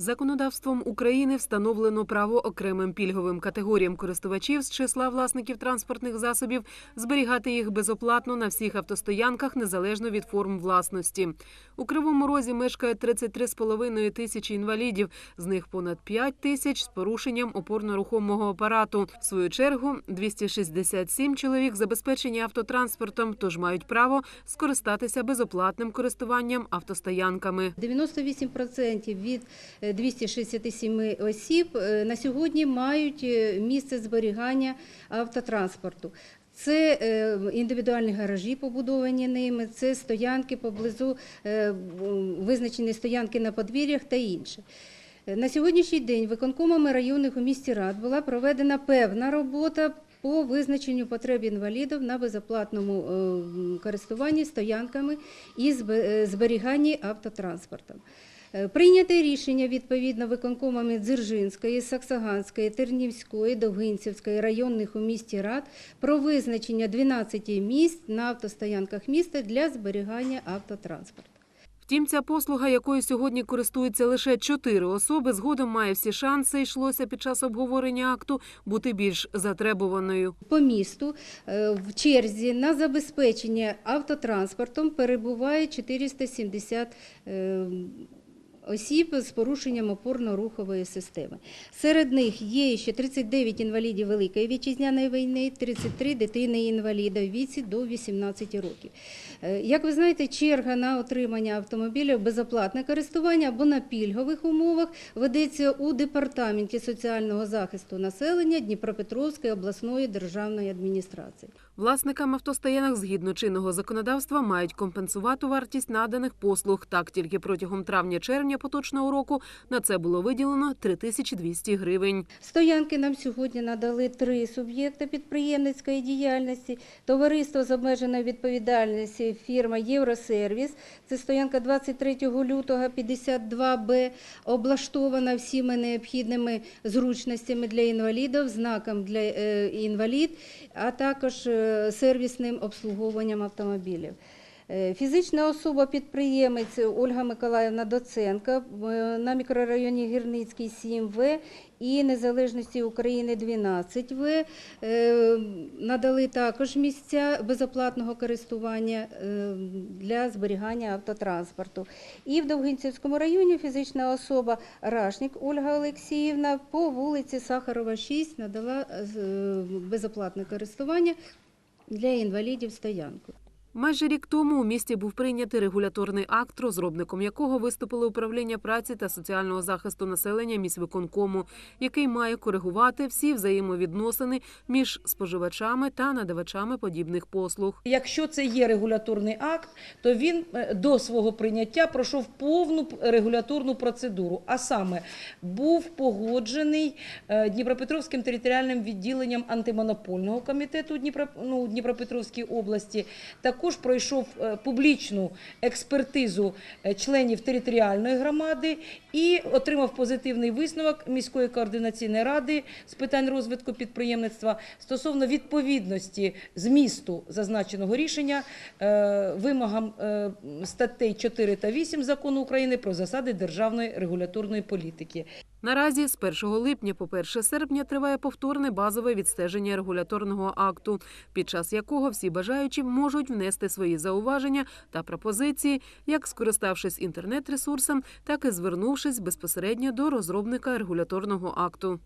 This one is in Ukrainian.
Законодавством України встановлено право окремим пільговим категоріям користувачів з числа власників транспортних засобів зберігати їх безоплатно на всіх автостоянках незалежно від форм власності. У Кривому Розі мешкає 33,5 тисячі інвалідів, з них понад 5 тисяч з порушенням опорно-рухомого апарату. В свою чергу 267 чоловік забезпечені автотранспортом, тож мають право скористатися безоплатним користуванням автостоянками. 98% від е, 267 осіб е, на сьогодні мають е, місце зберігання автотранспорту. Це е, індивідуальні гаражі, побудовані ними, це стоянки поблизу визначені стоянки на подвір'ях та інше. На сьогоднішній день виконкомами районних у місті Рад була проведена певна робота по визначенню потреб інвалідів на безоплатному користуванні стоянками і зберіганні автотранспортом. Е, Прийняте рішення відповідно виконкомами Дзержинської, Саксаганської, Тернівської, Довгинцівської районних у місті Рад про визначення 12 місць на автостоянках міста для зберігання автотранспорту. Втім, ця послуга, якою сьогодні користуються лише чотири особи, згодом має всі шанси, йшлося під час обговорення акту, бути більш затребуваною. По місту е, в черзі на забезпечення автотранспортом перебуває 470 е, осіб з порушенням опорно-рухової системи. Серед них є ще 39 інвалідів Великої вітчизняної війни, 33 дитини-інваліда в віці до 18 років. Е, Як ви знаєте, черга на отримання автомобілів безоплатне користування або на пільгових умовах ведеться у департаменті соціального захисту населення Дніпропетровської обласної державної адміністрації. Власникам автостоянок згідно чинного законодавства мають компенсувати вартість наданих послуг. Так тільки протягом травня-червня поточного року на це було виділено 3200 гривень. Стоянки нам сьогодні надали три суб'єкти підприємницької діяльності. Товариство з обмеженою відповідальністю фірма Євросервіс. Це стоянка 23 лютого 52Б, облаштована всіми необхідними зручностями для інвалідів, знаком для е, інвалід, а також е, сервісним обслуговуванням автомобілів. Е, Фізична особа-підприємець Ольга Миколаївна Доценко е, на мікрорайоні Гірницький 7В і Незалежності України 12В е, надали також місця безоплатного користування для зберігання автотранспорту. І в Довгинцівському районі фізична особа Рашник Ольга Олексіївна по вулиці Сахарова 6 надала безоплатне користування для інвалідів стоянку. Майже рік тому у місті був прийнятий регуляторний акт, розробником якого виступило управління праці та соціального захисту населення міськвиконкому, який має коригувати всі взаємовідносини між споживачами та надавачами подібних послуг. Якщо це є регуляторний акт, то він е, до свого прийняття пройшов повну регуляторну процедуру. А саме був погоджений е, Дніпропетровським територіальним відділенням антимонопольного комітету ну, Дніпропетровській області. Також пройшов е, публічну експертизу е, членів територіальної громади і отримав позитивний висновок міської координаційної ради з питань розвитку підприємництва стосовно відповідності змісту зазначеного рішення е, вимогам статей 4 та 8 закону України про засади державної регуляторної політики. Наразі з 1 липня по 1 серпня триває повторне базове відстеження регуляторного акту, під час якого всі бажаючі можуть внести свої зауваження та пропозиції, як скориставшись інтернет-ресурсом, так і звернувшись безпосередньо до розробника регуляторного акту.